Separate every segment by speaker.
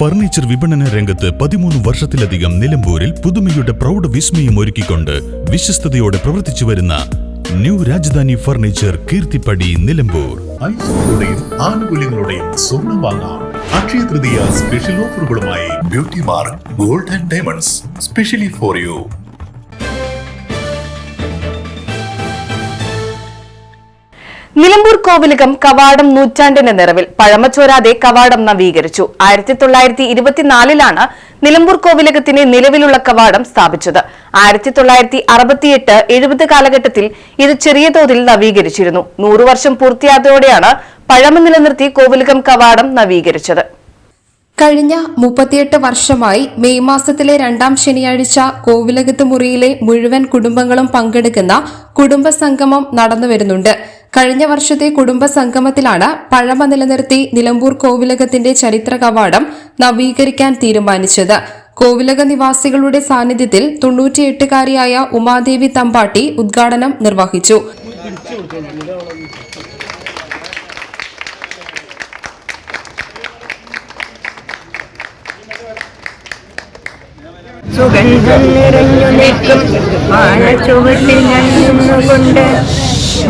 Speaker 1: Furniture വിപണന രംഗത്ത് പതിമൂന്ന് വർഷത്തിലധികം നിലമ്പൂരിൽ പുതുമയുടെ പ്രൗഢ വിസ്മയം ഒരുക്കിക്കൊണ്ട് വിശ്വസ്തയോടെ പ്രവർത്തിച്ചു വരുന്ന ന്യൂ രാജധാനി ഫർണിച്ചർ കീർത്തിപ്പടി നിലമ്പൂർ.
Speaker 2: ഐസുകളുടെയും ആനുകൂല്യങ്ങളുടെയും സ്വർണം വാങ്ങാം. Akshaya Tritiya special ഓഫറുകളുമായി beauty mark gold and diamonds specially for you
Speaker 3: കോവിലകം കവാടം നൂറ്റാണ്ടിന്റെ നിറവിൽ പഴമച്ചോരാതെ കവാടം നവീകരിച്ചു. ആയിരത്തി തൊള്ളായിരത്തി ഇരുപത്തിനാലിലാണ് നിലമ്പൂർ കോവിലകത്തിന് നിലവിലുള്ള കവാടം സ്ഥാപിച്ചത്. ആയിരത്തി തൊള്ളായിരത്തി അറുപത്തിയെട്ട് എഴുപത് കാലഘട്ടത്തിൽ ഇത് ചെറിയ തോതിൽ നവീകരിച്ചിരുന്നു. നൂറു വർഷം പൂർത്തിയാതോടെയാണ് പഴമ നിലനിർത്തി കോവിലകം കവാടം നവീകരിച്ചത്.
Speaker 4: കഴിഞ്ഞ മുപ്പത്തിയെട്ട് വർഷമായി മെയ് മാസത്തിലെ രണ്ടാം ശനിയാഴ്ച കോവിലകത്ത് മുറിയിലെ മുഴുവൻ കുടുംബങ്ങളും പങ്കെടുക്കുന്ന കുടുംബസംഗമം നടന്നുവരുന്നുണ്ട്. കഴിഞ്ഞ വർഷത്തെ കുടുംബ സംഗമത്തിലാണ് പഴമ നിലനിർത്തി നിലമ്പൂർ കോവിലകത്തിന്റെ ചരിത്ര കവാടം നവീകരിക്കാൻ തീരുമാനിച്ചത്. കോവിലക നിവാസികളുടെ സാന്നിധ്യത്തിൽ തൊണ്ണൂറ്റിയെട്ടുകാരിയായ ഉമാദേവി തമ്പാട്ടി ഉദ്ഘാടനം നിർവഹിച്ചു.
Speaker 5: സുഗന്ധം നിറഞ്ഞു നിൽക്കും. ആന ചുവട്ടിൽ നിന്നുകൊണ്ട്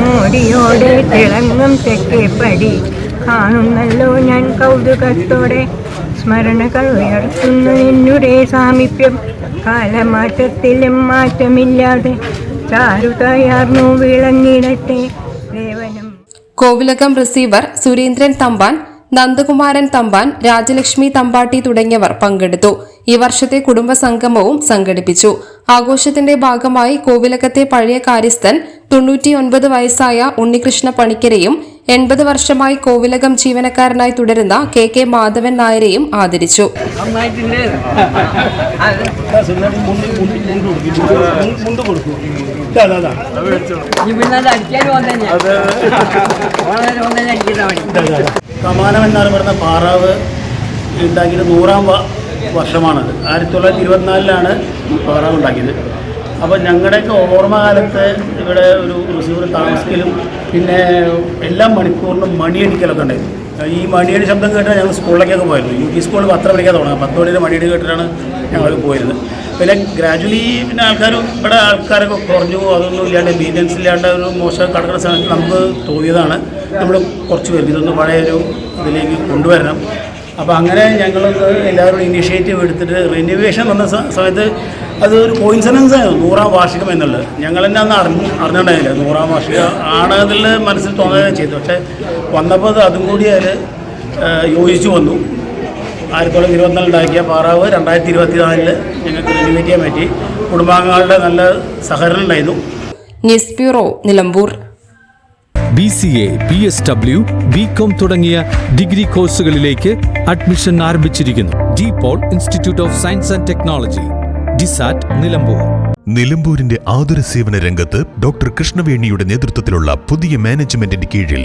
Speaker 5: മോടിയോടെ തിളങ്ങും തെക്കേപ്പടി കാണുന്നല്ലോ ഞാൻ കൗതുകത്തോടെ. സ്മരണകൾ ഉയർത്തുന്നു എന്നുടെ സാമീപ്യം. കാലമാറ്റത്തിലും മാറ്റമില്ലാതെ ചാരുതയാർന്നു വിളങ്ങിടട്ടെ ദേവനും.
Speaker 4: കോവിലകം റിസീവർ സുരേന്ദ്രൻ തമ്പാൻ നന്ദകുമാരൻ തമ്പാൻ രാജലക്ഷ്മി തമ്പാട്ടി തുടങ്ങിയവർ പങ്കെടുത്തു. ഈ വർഷത്തെ കുടുംബ സംഗമവും സംഘടിപ്പിച്ചു. ആഘോഷത്തിന്റെ ഭാഗമായി കോവിലകത്തെ പഴയ കാര്യസ്ഥൻ തൊണ്ണൂറ്റിയൊൻപത് വയസ്സായ ഉണ്ണികൃഷ്ണ പണിക്കരെയും എൺപത് വർഷമായി കോവിലകം ജീവനക്കാരനായി തുടരുന്ന കെ കെ മാധവൻ നായരെയും ആദരിച്ചു.
Speaker 5: ഇവിടെ അടിക്കാൻ
Speaker 6: കമാനം എന്നാണ് പറയുന്ന പാറാവ് ഉണ്ടാക്കിയിട്ട് നൂറാം വർഷമാണത് ആയിരത്തി തൊള്ളായിരത്തി ഇരുപത്തിനാലിലാണ് പാറാവ് ഉണ്ടാക്കിയത്. അപ്പോൾ ഞങ്ങളുടെയൊക്കെ ഓർമ്മകാലത്ത് ഇവിടെ ഒരു റിസീവർ താമസിക്കലും പിന്നെ എല്ലാ മണിക്കൂറിനും മണിയടിക്കലൊക്കെ ഉണ്ടായിരുന്നു. ഈ മണിയടി ശബ്ദം കേട്ടാൽ ഞങ്ങൾ സ്കൂളിലേക്കൊക്കെ പോയിരുന്നു യു പി സ്കൂളിൽ പത്ര പഠിക്കാൻ തുടങ്ങാം. പത്ത് മണിയുടെ മണിയടി കേട്ടിട്ടാണ് ഞങ്ങൾ പോയിരുന്നത് പിന്നെ ഗ്രാജുവലി പിന്നെ ആൾക്കാർ ഇവിടെ ആൾക്കാരൊക്കെ കുറഞ്ഞു അതൊന്നും ഇല്ലാണ്ട് മെയിന്റനൻസ് ഇല്ലാണ്ട് ഒരു മോശം കടക്കുന്ന സമയത്ത് നമുക്ക് തോന്നിയതാണ്. നമ്മൾ കുറച്ച് പേർക്ക് ഇതൊന്ന് പഴയൊരു ഇതിലേക്ക് കൊണ്ടുവരണം. അപ്പോൾ അങ്ങനെ ഞങ്ങളൊന്ന് എല്ലാവരും ഇനിഷ്യേറ്റീവ് എടുത്തിട്ട് റിനോവേഷൻ വന്ന സമയത്ത് അത് ഒരു കോയിൻസിഡൻസ് ആയിരുന്നു നൂറാം വാർഷികം എന്നുള്ളത്. ഞങ്ങൾ തന്നെ അന്ന് അറിഞ്ഞു അറിഞ്ഞിട്ടുണ്ടായില്ല നൂറാം വാർഷികം ആണ് അതിൽ മനസ്സിൽ തോന്നുകയും ചെയ്തു. പക്ഷേ വന്നപ്പോൾ അതും കൂടി അതിൽ യോജിച്ചു വന്നു. ആയിരത്തി തൊള്ളായിരത്തി ഇരുപത്തിനാലിലുണ്ടാക്കിയ പാറാവ് രണ്ടായിരത്തി ഇരുപത്തിനാലിൽ ഞങ്ങൾക്ക് റിനോവേറ്റ് ചെയ്യാൻ പറ്റി കുടുംബാംഗങ്ങളുടെ നല്ല സഹകരണം ഉണ്ടായിരുന്നു.
Speaker 4: News bureau Nilambur.
Speaker 7: B C A B S W B com തുടങ്ങിയ ഡിഗ്രി കോഴ്സുകളിലേക്ക് അഡ്മിഷൻ ആരംഭിച്ചിരിക്കുന്നു. D Paul institute of science and technology DSAT Nilambur.
Speaker 1: നിലമ്പൂരിന്റെ ആതുര സേവന രംഗത്ത് ഡോക്ടർ കൃഷ്ണവേണിയുടെ നേതൃത്വത്തിലുള്ള പുതിയ മാനേജ്മെന്റിന്റെ കീഴിൽ